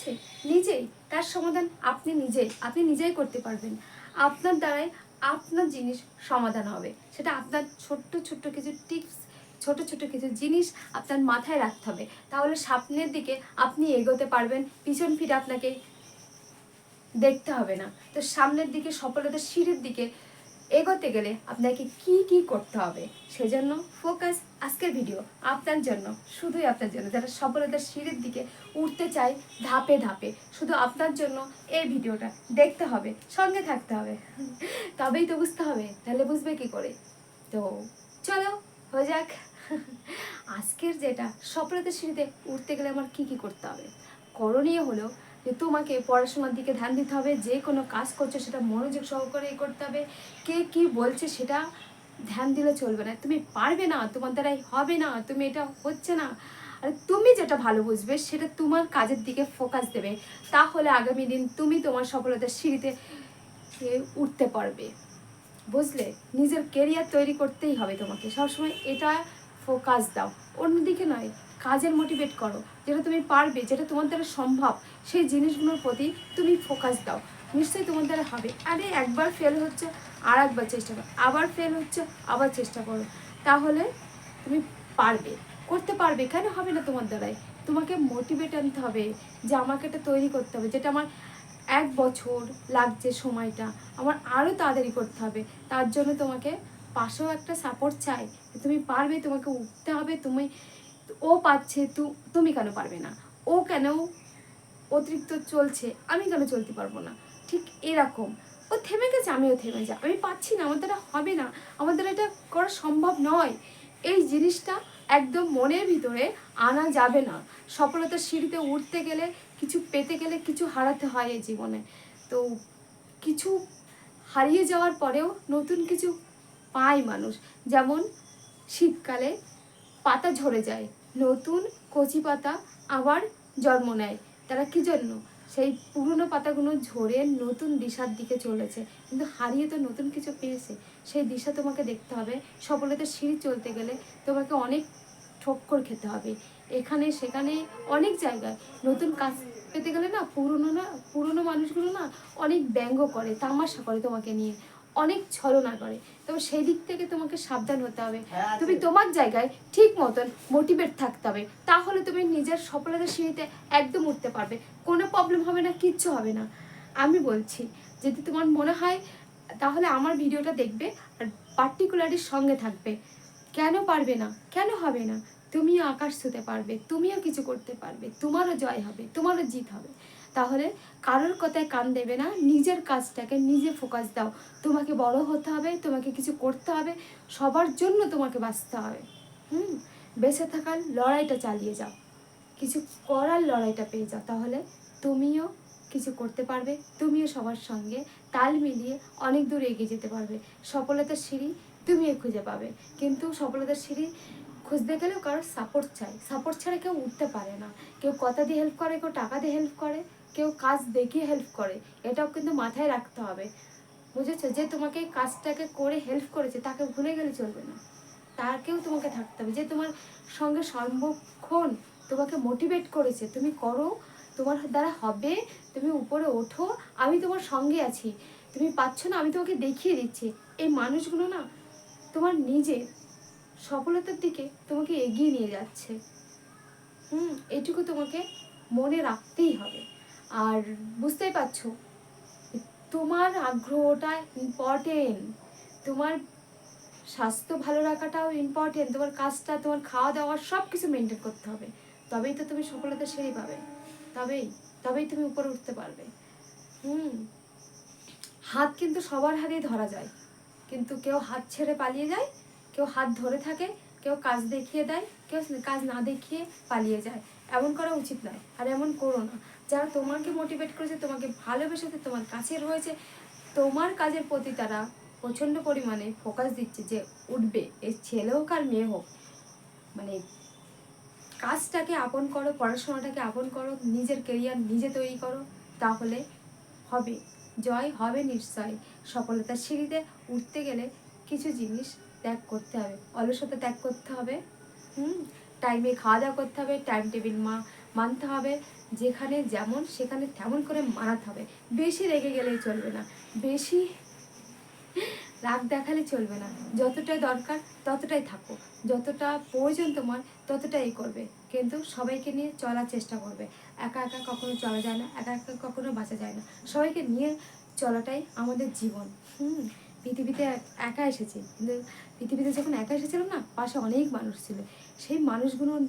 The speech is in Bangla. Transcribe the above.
আছে? নিজেই। তার সমাধান আপনি নিজেই। আপনি নিজেই করতে পারবেন। আপনার দ্বারাই আপনার জিনিস সমাধান হবে। সেটা আপনার ছোট্ট ছোট্ট কিছু টিপস, ছোট ছোট কিছু জিনিস আপনার মাথায় রাখতে হবে। তাহলে সামনের দিকে আপনি এগোতে পারবেন, পিছন ফিরে আপনাকে দেখতে হবে না। তো সামনের দিকে, সফলতার সিঁড়ির দিকে এগোতে গেলে আপনাকে কি কি করতে হবে? সেজন্য ফোকাস আজকের ভিডিও আপনার জন্য, শুধুই আপনার জন্য। যারা সফলতার সিঁড়ির দিকে উঠতে চায়, ধাপে ধাপে। শুধু আপনার জন্য এই ভিডিওটা দেখতে হবে, সঙ্গে থাকতে হবে। তবেই তো বুঝতে হবে, তাহলে বুঝবে কি করে? তো চলো, হয়ে যাক। আজকের যেটা সফলতার সিঁড়িতে উঠতে গেলে আমার কি কি করতে হবে? করণীয় হলো যে তোমাকে পড়াশোনার দিকে ধ্যান দিতে হবে, যে কোনো কাজ করছ সেটা মনোযোগ সহকারে করতে হবে। কে কি বলছে সেটা ধ্যান দিলে চলবে না। তুমি পারবে না, তোমার দ্বারাই হবে না, তুমি এটা হচ্ছে না। আর তুমি যেটা ভালো বুঝবে সেটা তোমার কাজের দিকে ফোকাস দেবে। তাহলে আগামী দিন তুমি তোমার সফলতার সিঁড়িতে উঠতে পারবে। বুঝলে? নিজের কেরিয়ার তৈরি করতেই হবে তোমাকে। সবসময় এটা ফোকাস দাও। অন্যদিকে নয় কাজের মোটিভেট করো, যেটা তুমি পারবে, যেটা তোমার দ্বারা সম্ভব, সেই জিনিসগুলোর প্রতি তুমি ফোকাস দাও। নিশ্চয়ই তোমার দ্বারা হবে। আরে একবার ফেল হচ্ছে আর একবার চেষ্টা করো। আবার ফেল হচ্ছে, আবার চেষ্টা করো। তাহলে তুমি পারবে। করতে পারবে, কেন হবে না তোমার দ্বারাই? তোমাকে মোটিভেট আনতে হবে যে আমাকে এটা তৈরি করতে হবে, যেটা আমার এক বছর লাগছে সময়টা, আমার আরও তাড়াতাড়ি করতে হবে। তার জন্য তোমাকে পাশেও একটা সাপোর্ট চাই তুমি পারবে, তোমাকে উঠতে হবে, তুমি ও পাচ্ছে তু, তুমি কেন পারবে না? ও কেন অতিরিক্ত চলছে? আমি কেন চলতে পারব না? ঠিক এরকম। ও থেমে গেছে, আমিও থেমে যা, আমি পাচ্ছি না আমার দ্বারা হবে না আমার দ্বারা এটা করা সম্ভব নয়। এই জিনিসটা একদম মনের ভিতরে আনা যাবে না। সফলতার সিঁড়িতে উঠতে গেলে, কিছু পেতে গেলে কিছু হারাতে হয় এই জীবনে। তো কিছু হারিয়ে যাওয়ার পরেও নতুন কিছু পায় মানুষ। যেমন শীতকালে পাতা ঝরে যায়। নতুন কচি পাতা আবার জন্ম নেয়। তারা কি জন্য? সেই পুরনো পাতাগুলো ঝরে নতুন দিশার দিকে চলেছে। কিন্তু হারিয়ে তো নতুন কিছু পেয়েছে। সেই দিশা তোমাকে দেখতে হবে। সফলতার সিঁড়ি চলতে গেলে তোমাকে অনেক ঠক্কর খেতে হবে। এখানে সেখানে অনেক জায়গায় নতুন কাজ পেতে গেলে না পুরনো না, পুরনো মানুষগুলো না অনেক ব্যঙ্গ করে, তামাশা করে তোমাকে নিয়ে। অনেক ছলনা করে। তবে সেই দিক থেকে তোমাকে সাবধান হতে হবে। তুমি তোমার জায়গায় ঠিক মতন মোটিভেট থাকতে হবে। তাহলে তুমি নিজের সফলতার সিঁড়িতে একদম উঠতে পারবে। কোনো প্রবলেম হবে না কিচ্ছু হবে না। আমি বলছি যদি তোমার মনে হয় তাহলে আমার ভিডিওটা দেখবে আর পার্টিকুলারলি সঙ্গে থাকবে। কেন পারবে না? কেন হবে না? তুমিও আকাশ ছুতে পারবে তুমিও কিছু করতে পারবে তোমারও জয় হবে তোমারও জিত হবে। তাহলে কারোর কথায় কান দেবে না, নিজের কাজটাকে নিজে ফোকাস দাও। তোমাকে বড় হতে হবে, তোমাকে কিছু করতে হবে, সবার জন্য তোমাকে বাঁচতে হবে। হুম? বেঁচে থাকার লড়াইটা চালিয়ে যাও। কিছু করার লড়াইটা পেয়ে যাও। তাহলে তুমিও কিছু করতে পারবে, তুমিও সবার সঙ্গে তাল মিলিয়ে অনেক দূর এগিয়ে যেতে পারবে। সফলতার সিঁড়ি তুমিও খুঁজে পাবে। কিন্তু সফলতার সিঁড়ি খুঁজতে গেলেও কারোর সাপোর্ট চাই। সাপোর্ট ছাড়া কেউ উঠতে পারে না। কেউ কথা দিয়ে হেল্প করে, কেউ টাকা দিয়ে হেল্প করে। কেউ কাজ দেখিয়ে হেল্প করে, এটাও কিন্তু মাথায় রাখতে হবে। বুঝেছ? যে তোমাকে কাজটাকে করে হেল্প করেছে, তাকে ভুলে গেলে চলবে না। তাকেও তোমাকে থাকতে হবে। যে তোমার সঙ্গে সর্বক্ষণ তোমাকে মোটিভেট করেছে, তুমি করো, তোমার দ্বারা হবে, তুমি উপরে ওঠো, আমি তোমার সঙ্গে আছি। তুমি পাচ্ছ না, আমি তোমাকে দেখিয়ে দিচ্ছি। এই মানুষগুলো না তোমার নিজের সফলতার দিকে তোমাকে এগিয়ে নিয়ে যাচ্ছে। হুম, এটুকু তোমাকে মনে রাখতেই হবে। আর বুঝতেই পারছ, তোমার আগ্রহটা ইম্পর্টেন্ট তোমার স্বাস্থ্য ভালো রাখাটাও ইম্পর্টেন্ট তোমার কাজটা, তোমার খাওয়া দাওয়া সব কিছু মেনটেন করতে হবে। তবেই তো তুমি সফলতা সেরে পাবে। তবেই তবেই তুমি উপরে উঠতে পারবে। হুম, হাত কিন্তু সবার হাতেই ধরা যায়। কিন্তু কেউ হাত ছেড়ে পালিয়ে যায়, কেউ হাত ধরে থাকে, কেউ কাজ দেখিয়ে দেয়, কেউ কাজ না দেখিয়ে পালিয়ে যায়। এমন করা উচিত নয়, আর এমন করো না। যারা তোমাকে মোটিভেট করেছে, তোমাকে ভালোবেসেছে, তোমার কাছে রয়েছে তোমার কাজের প্রতি তারা প্রচণ্ড পরিমাণে ফোকাস দিচ্ছে যে উঠবে এই ছেলে হোক আর মেয়ে হোক। মানে কাজটাকে আপন করো, পড়াশোনাটাকে আপন করো, নিজের কেরিয়ার নিজে তৈরি করো, তাহলে হবে, জয় হবে নিশ্চয় সফলতার সিঁড়িতে উঠতে গেলে কিছু জিনিস ত্যাগ করতে হবে। অলসতা ত্যাগ করতে হবে, হুম? টাইমে খাওয়া দাওয়া করতে হবে টাইম টেবিল মা মানতে হবে, যেখানে যেমন সেখানে তেমন করে মানাতে হবে। বেশি রেগে গেলেই চলবে না। বেশি রাগ দেখালে চলবে না। যতটা দরকার ততটাই থাকো। যতটা প্রয়োজন তোমার ততটাই করবে। কিন্তু সবাইকে নিয়ে চলার চেষ্টা করবে। একা একা কখনো চলা যায় না, একা একা কখনো বাঁচা যায় না। সবাইকে নিয়ে চলাটাই আমাদের জীবন। হুম, পৃথিবীতে একা এসেছি। কিন্তু পৃথিবীতে যখন একা এসেছিলাম না, পাশে অনেক মানুষ ছিল। সেই মানুষগুলো